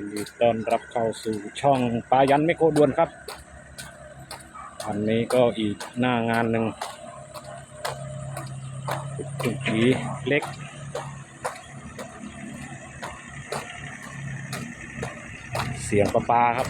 ยินดีต้อนรับเข้าสู่ช่องปายันไม่โคดวนครับอันนี้ก็อีกหน้างานหนึ่งถุงผีเล็ก เสียงประปลาครับ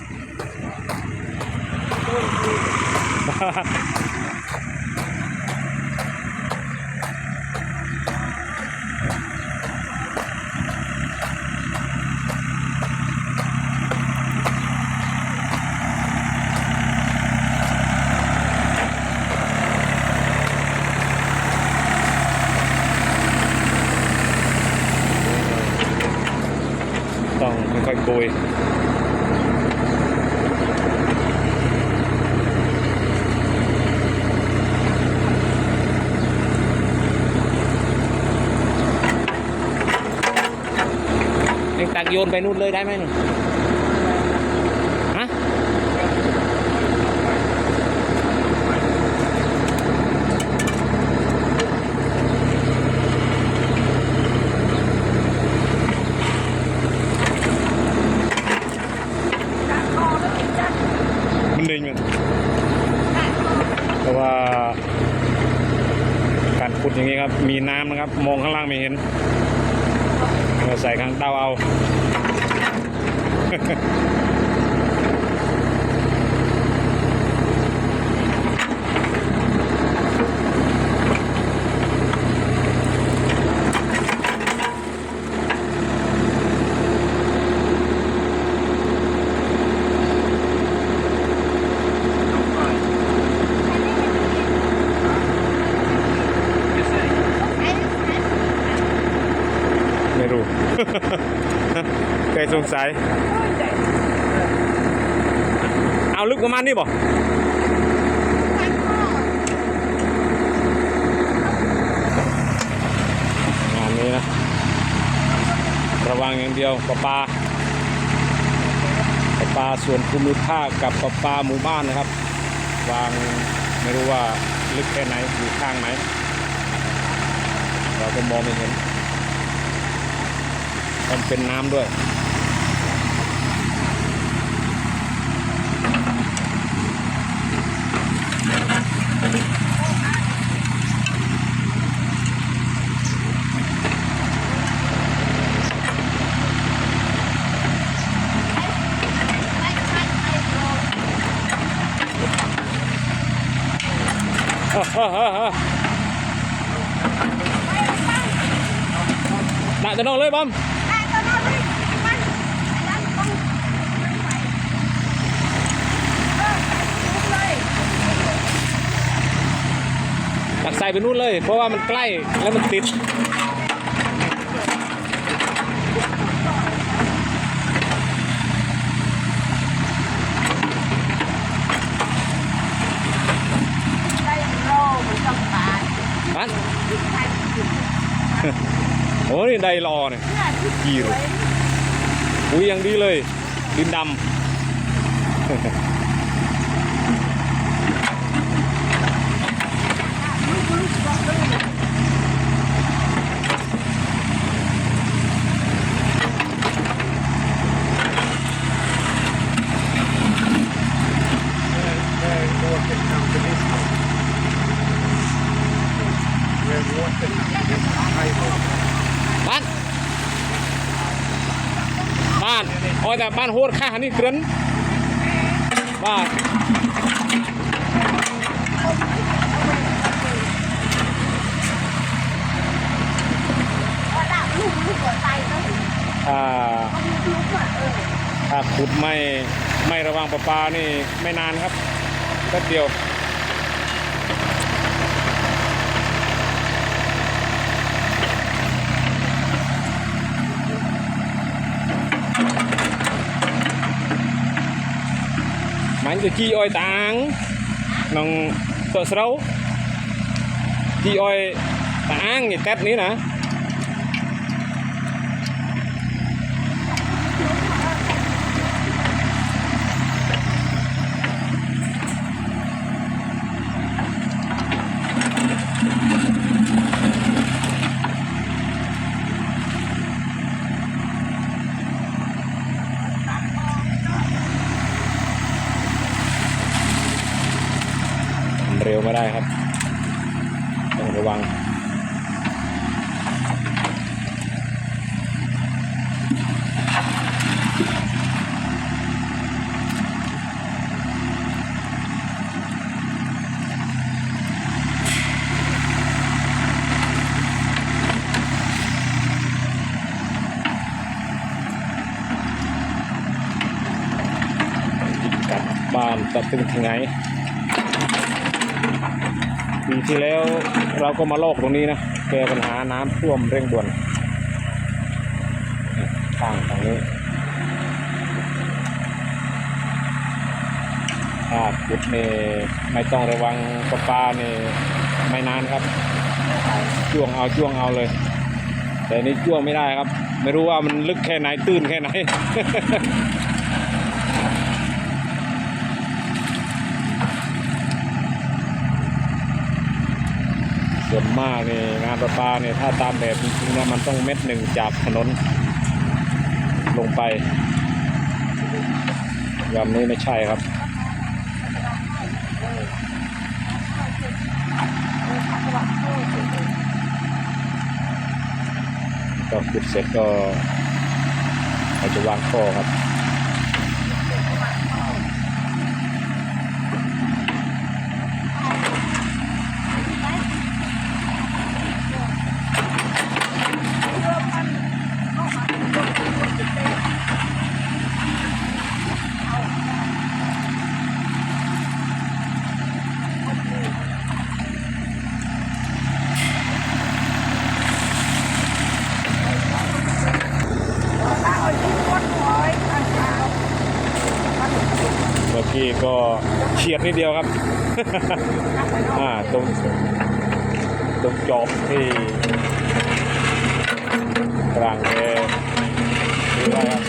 ต้องค่อยๆโกยเอ็งตักโยนไปนู่นเลยได้ไหมนี่ฮะมันดึงมันเพราะว่า การขุด อย่างนี้ครับมีน้ำนะครับ มองข้างล่างไม่เห็นเราใส่ข้างเตาเอา ไม่รู้ เคย สงสัย เอาลึกประมาณนี้บ่งานนี้นะ ระวังอย่างเดียวปลาปลาปลาปลาส่วนภูมิภาคกับปลาปลาหมู่บ้านนะครับ วางไม่รู้ว่าลึกแค่ไหนอยู่ข้างไหน เราก็มองไม่เห็นมันเป็นน้ำด้วย Đặt cho nó lên bom ตักใส่ไปนู่นเลย เพราะว่ามันใกล้แล้วมันติด มันโอ้นี่ไดรอเนี่ยกี่รูอุ้ยยังดีเลยดินดำ บ้านบ้านโอ้ยแต่บ้านโหดค่าหันนี่เกรนบ้านถ้าถ้าขุดไม่ไม่ระวังประปานี่ไม่นานครับแป๊บเดียว គេជីអុយតាងក្នុងសក់ស្រូវជីអុយតាងគេកាត់នេះណា ระวังกลับบ้านจะตึงถึงไง ปีที่แล้วเราก็มาลอกตรงนี้นะแก้ปัญหาน้ำท่วมเร่งด่วนข้างทางนี้ถ้าขุดนี่ไม่ต้องระวังประปานี่ไม่นานครับจ้วงเอาจ้วงเอาเลย แต่นี่จ้วงไม่ได้ครับ ไม่รู้ว่ามันลึกแค่ไหนตื้นแค่ไหน ส่วนมากนี่งานประปาเนี่ยถ้าตามแบบจริงๆนะมันต้องเม็ดหนึ่งจากถนนลงไปแบบนี้ไม่ใช่ครับก็ขุดเสร็จก็เราจะวางข้อครับี่ก็เฉียดนิดเดียวครับ อ่าตรงตรงจอบที่กลางแพนี่ว่าครับ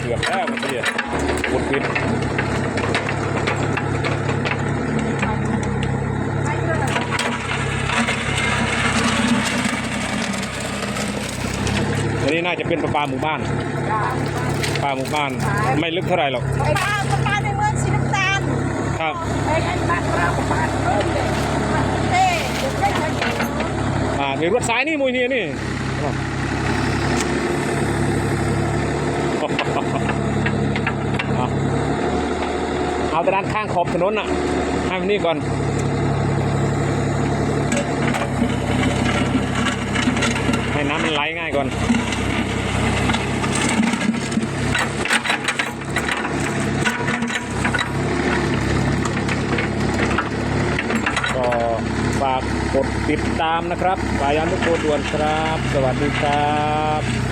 เกือบแล้วเมื่อกี้บุดวิดอันนี้น่าจะเป็นประปาหมู่บ้านปลาหมู่บ้านไม่ลึกเท่าไหร่หรอก ครับไปกันบ้าเราบ้านเออเต้เด็กได้เงินรถสายนี่มวยนี่นี่เอาเอาแต่ด้านข้างขอบถนนอะ ให้มันนี่ก่อนให้น้ำมันไหลง่ายก่อน ก็ฝากกด ติดตามนะครับสายันทุกโคด่วนครับ สวัสดีครับ